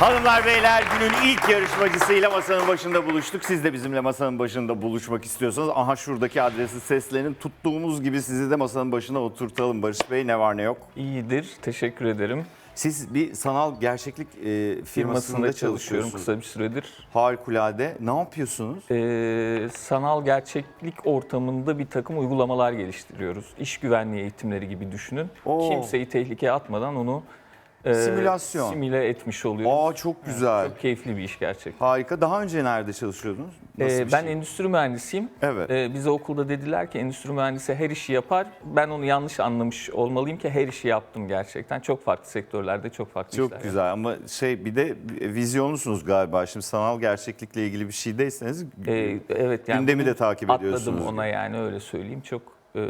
Hanımlar beyler günün ilk yarışmacısıyla masanın başında buluştuk. Siz de bizimle masanın başında buluşmak istiyorsanız aha şuradaki adresi seslenin. Tuttuğumuz gibi sizi de masanın başına oturtalım. Barış Bey ne var ne yok. İyidir, teşekkür ederim. Siz bir sanal gerçeklik e, firmasında, Firmasında çalışıyorum kısa bir süredir. Harikulade. Ne yapıyorsunuz? Ee, sanal gerçeklik ortamında bir takım uygulamalar geliştiriyoruz. İş güvenliği eğitimleri gibi düşünün. Oo. Kimseyi tehlikeye atmadan onu e, Simülasyon. simüle etmiş oluyoruz. Aa çok güzel. Çok keyifli bir iş gerçekten. Harika. Daha önce nerede çalışıyordunuz? Nasıl Ee, bir ben şey? endüstri mühendisiyim. Evet. Ee, bize okulda dediler ki endüstri mühendisi her işi yapar. Ben onu yanlış anlamış olmalıyım ki her işi yaptım gerçekten. Çok farklı sektörlerde çok farklı işler Çok yaptım. güzel ama şey bir de vizyonlusunuz galiba. Şimdi sanal gerçeklikle ilgili bir şeydeyseniz Ee, evet yani gündemi bunu de takip ediyorsunuz. Atladım ona yani öyle söyleyeyim. Çok e,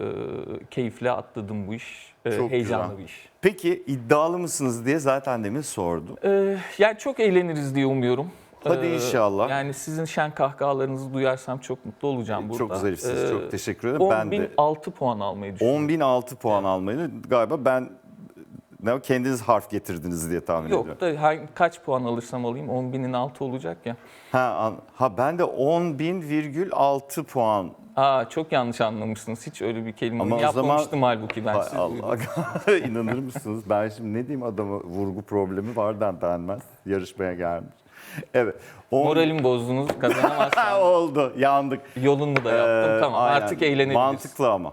keyifle atladım bu iş. E, Çok heyecanlı güzel. bir iş. Peki iddialı mısınız diye zaten demin sordum. Ee, yani çok eğleniriz diye umuyorum. Hadi Ee, inşallah. Yani sizin şen kahkahalarınızı duyarsam çok mutlu olacağım burada. Çok zarifsiniz. Ee, çok teşekkür ederim. Ben de 10.006 puan almayı düşünüyorum. 10.006 puan almayı galiba ben ne kendiniz harf getirdiniz diye tahmin ediyorum. Yok da kaç puan alırsam alayım 10.000'in altı olacak ya. Ha, ha ben de 10.000,6 puan. Aa çok yanlış anlamışsınız. Hiç öyle bir kelime Ama o yapmamıştım halbuki ben Hay Allah. İnanır mısınız? Ben şimdi ne diyeyim adama vurgu problemi var da denmez. Yarışmaya gelmiş. Evet. On- Moralimi bozdunuz Ha, kazanamazsam oldu. Yandık. yolunu da yaptım. Ee, tamam aynen. artık eğlenebiliriz. Mantıklı ama.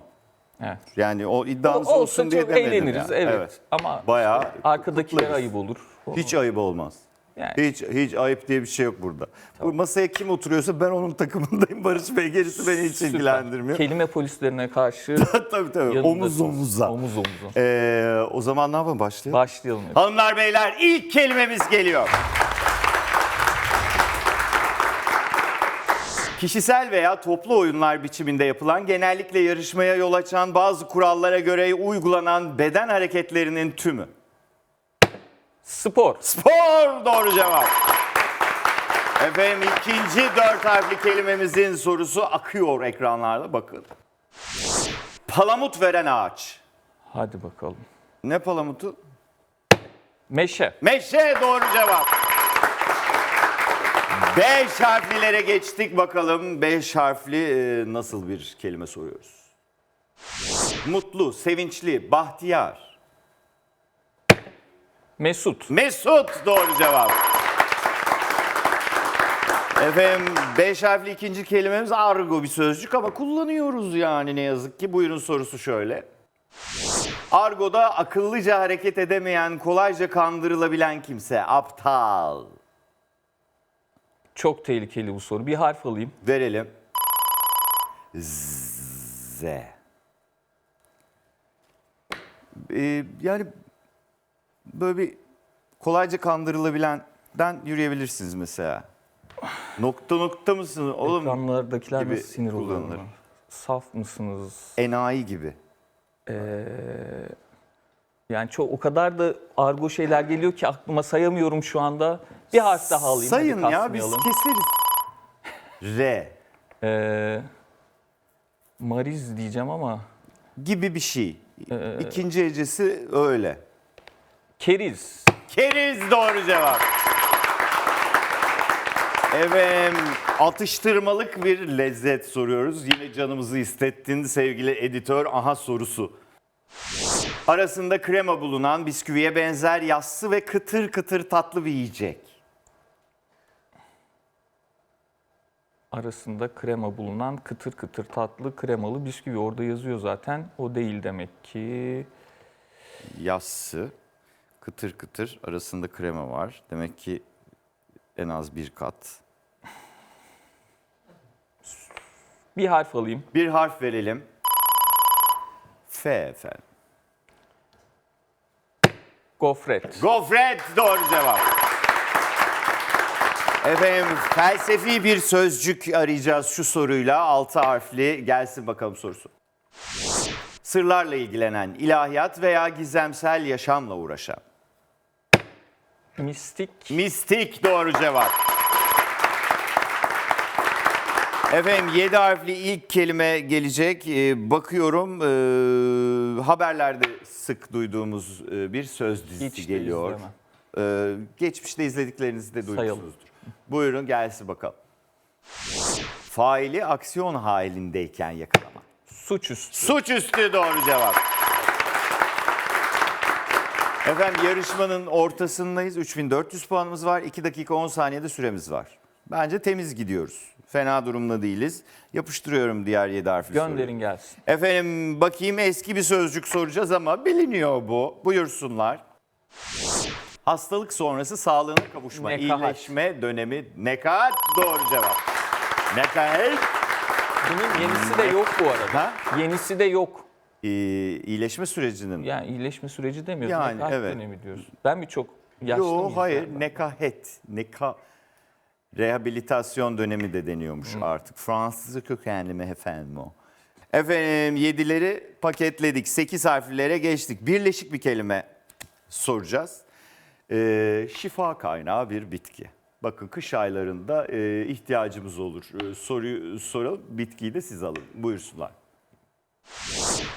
Evet. Yani o O- iddianız olsa olsun diye çok demedim eğleniriz yani. evet. Ama Bayağı arkadakiler kutlarız. ayıp olur. Hiç ayıp olmaz. Yani. Hiç hiç ayıp diye bir şey yok burada. Bu masaya kim oturuyorsa ben onun takımındayım. Barış Bey gerisi beni hiç ilgilendirmiyor. Kelime polislerine karşı tabii tabii. Omuz omuza. Omuz omuza. Ee, o zaman ne yapalım başlayalım? Başlayalım. Hanımlar beyler ilk kelimemiz geliyor. Kişisel veya toplu oyunlar biçiminde yapılan, genellikle yarışmaya yol açan bazı kurallara göre uygulanan beden hareketlerinin tümü. Spor. Spor doğru cevap. Efendim ikinci dört harfli kelimemizin sorusu akıyor ekranlarda bakın. Palamut veren ağaç. Hadi bakalım. Ne palamutu? Meşe. Meşe doğru cevap. Beş harflilere geçtik bakalım. Beş harfli e, nasıl bir kelime soruyoruz? Mutlu, sevinçli, bahtiyar. Mesut. Mesut doğru cevap. Efendim beş harfli ikinci kelimemiz argo bir sözcük ama kullanıyoruz yani ne yazık ki. Buyurun sorusu şöyle. Argo'da akıllıca hareket edemeyen, kolayca kandırılabilen kimse. Aptal. Çok tehlikeli bu soru. Bir harf alayım. Verelim. Z. Ee, yani böyle bir kolayca kandırılabilenden yürüyebilirsiniz mesela. Nokta nokta mısın oğlum? Ekranlardakiler gibi nasıl sinir oluyor kullanılır. buna? Saf mısınız? Enayi gibi. Ee, yani çok o kadar da argo şeyler geliyor ki aklıma sayamıyorum şu anda. Bir harf daha alayım. hadi Sayın ya biz kasmayalım. keseriz. R Ee, Mariz diyeceğim ama gibi bir şey. Ee, İkinci hecesi öyle. Keriz. Keriz doğru cevap. Efendim atıştırmalık bir lezzet soruyoruz. Yine canımızı hissettin sevgili editör. Aha sorusu. Arasında krema bulunan bisküviye benzer yassı ve kıtır kıtır tatlı bir yiyecek. Arasında krema bulunan kıtır kıtır tatlı kremalı bisküvi. Orada yazıyor zaten. O değil demek ki. Yassı, kıtır kıtır arasında krema var. Demek ki en az bir kat. Bir harf alayım. Bir harf verelim. F efendim. Gofret. Gofret doğru cevap. Efendim felsefi bir sözcük arayacağız şu soruyla. Altı harfli gelsin bakalım sorusu. Sırlarla ilgilenen, ilahiyat veya gizemsel yaşamla uğraşan. Mistik. Mistik doğru cevap. Efendim 7 harfli ilk kelime gelecek. Ee, bakıyorum ee, haberlerde sık duyduğumuz ee, bir söz dizisi de geliyor. Ee, geçmişte izlediklerinizi de Sayalım. duymuşsunuzdur. Buyurun gelsin bakalım. Faili aksiyon halindeyken yakalama. Suçüstü. Suçüstü doğru cevap. Efendim yarışmanın ortasındayız. 3400 puanımız var. 2 dakika 10 saniyede süremiz var. Bence temiz gidiyoruz. Fena durumda değiliz. Yapıştırıyorum diğer 7 harfli soruyu. Gönderin gelsin. Efendim bakayım eski bir sözcük soracağız ama biliniyor bu. Buyursunlar. Hastalık sonrası sağlığına kavuşma, Nekahat. iyileşme dönemi. Nekaat doğru cevap. Nekaat Bunun yenisi de yok bu arada. Ha? Yenisi de yok. E, iyileşme sürecinin. Yani iyileşme süreci demiyoruz. Yani, nekaat evet. dönemi diyoruz. Ben birçok yaşlı Yok hayır galiba? nekahet. Neka rehabilitasyon dönemi de deniyormuş artık. Fransızca kökenli mi efendim o? Efendim yedileri paketledik. Sekiz harflere geçtik. Birleşik bir kelime soracağız. Ee, şifa kaynağı bir bitki. Bakın kış aylarında e, ihtiyacımız olur. Ee, soruyu soralım. Bitkiyi de siz alın. Buyursunlar.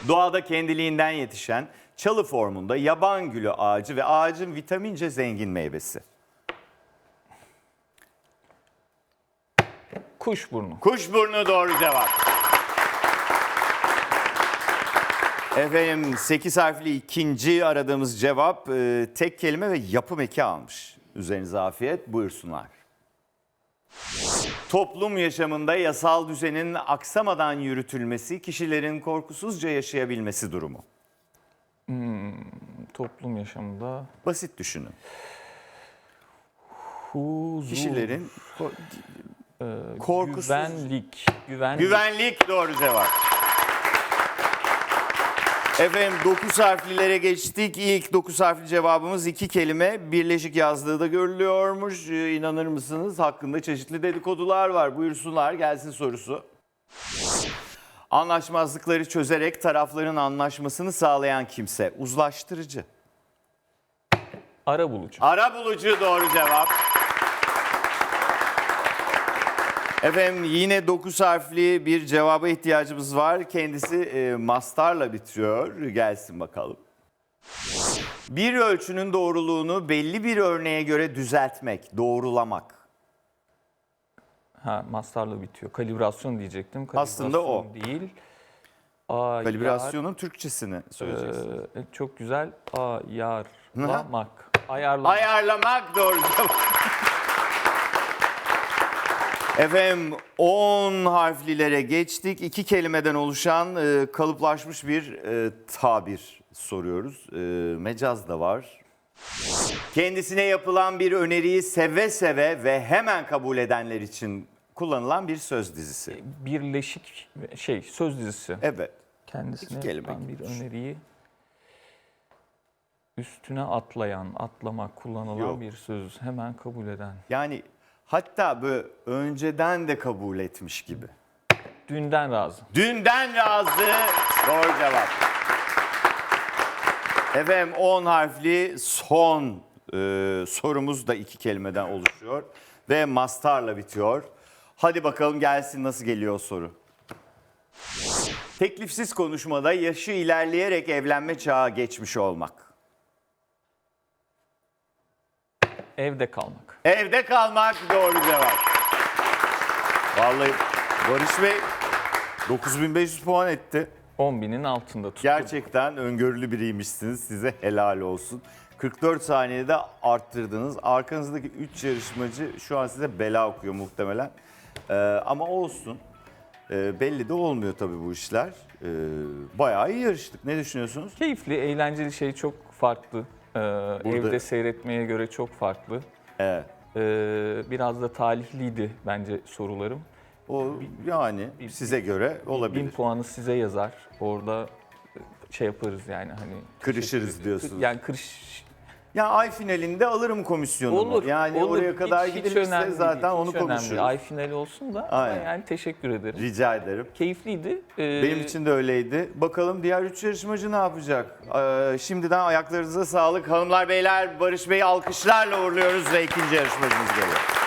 Doğada kendiliğinden yetişen çalı formunda yaban gülü ağacı ve ağacın vitamince zengin meyvesi. Kuşburnu. Kuşburnu doğru cevap. Efendim 8 harfli ikinci aradığımız cevap e, tek kelime ve yapım eki almış. Üzerinize afiyet buyursunlar. Toplum yaşamında yasal düzenin aksamadan yürütülmesi, kişilerin korkusuzca yaşayabilmesi durumu. Toplum yaşamında Basit düşünün. huzur, Kişilerin ko- e, korkusuz- güvenlik, güvenlik, Güvenlik doğru cevap. Efendim 9 harflilere geçtik. İlk 9 harfli cevabımız iki kelime. Birleşik yazdığı da görülüyormuş. Ee, İnanır mısınız? Hakkında çeşitli dedikodular var. Buyursunlar gelsin sorusu. Anlaşmazlıkları çözerek tarafların anlaşmasını sağlayan kimse. Uzlaştırıcı. ara bulucu. Ara bulucu doğru cevap. Efendim yine 9 harfli bir cevaba ihtiyacımız var. Kendisi e, mastarla bitiyor. Gelsin bakalım. Bir ölçünün doğruluğunu belli bir örneğe göre düzeltmek, doğrulamak. Ha, mastarla bitiyor. Kalibrasyon diyecektim. Aslında o. Kalibrasyon Değil. Ayar, Kalibrasyonun Türkçesini söyleyeceksin. e, çok güzel. Ayarlamak. Ayarlamak. Ayarlamak doğru cevap. Efendim 10 harflilere geçtik. İki kelimeden oluşan e, kalıplaşmış bir e, tabir soruyoruz. E, mecaz da var. Kendisine yapılan bir öneriyi seve seve ve hemen kabul edenler için kullanılan bir söz dizisi. Birleşik şey söz dizisi. Evet. Kendisine İki kelime yapılan bir öneriyi üstüne atlayan, atlamak kullanılan Yok. bir söz. Hemen kabul eden. Yani hatta böyle önceden de kabul etmiş gibi. Dünden razı. Dünden razı. Doğru cevap. Efendim 10 harfli son e, sorumuz da iki kelimeden oluşuyor. Ve mastarla bitiyor. Hadi bakalım gelsin nasıl geliyor soru. Teklifsiz konuşmada yaşı ilerleyerek evlenme çağı geçmiş olmak. Evde kalmak. Evde kalmak doğru cevap. Vallahi Barış Bey 9500 puan etti. 10 binin altında tuttu. Gerçekten öngörülü biriymişsiniz. Size helal olsun. 44 saniyede arttırdınız. Arkanızdaki 3 yarışmacı şu an size bela okuyor muhtemelen. Ee, ama olsun. Ee, belli de olmuyor tabii bu işler. Ee, bayağı iyi yarıştık. Ne düşünüyorsunuz? Keyifli, eğlenceli şey çok farklı. Ee, Evde seyretmeye göre çok farklı. Evet. Ee, biraz da talihliydi bence sorularım. O yani size göre Bin olabilir. puanı size yazar. Orada şey yaparız yani hani. Kırışırız diyorsunuz. Yani kırış Ya ay finalinde alırım komisyonumu. olur. Yani olur. oraya kadar Hiç- hiç gidilirse önemli zaten değil, onu hiç konuşuruz. Ay finali olsun da Aynen. yani teşekkür ederim. Rica ederim. Keyifliydi. Ee, Benim için de öyleydi. Bakalım diğer üç yarışmacı ne yapacak? Ee, şimdiden ayaklarınıza sağlık. Hanımlar beyler Barış Bey'i alkışlarla uğurluyoruz ve ikinci yarışmacımız geliyor.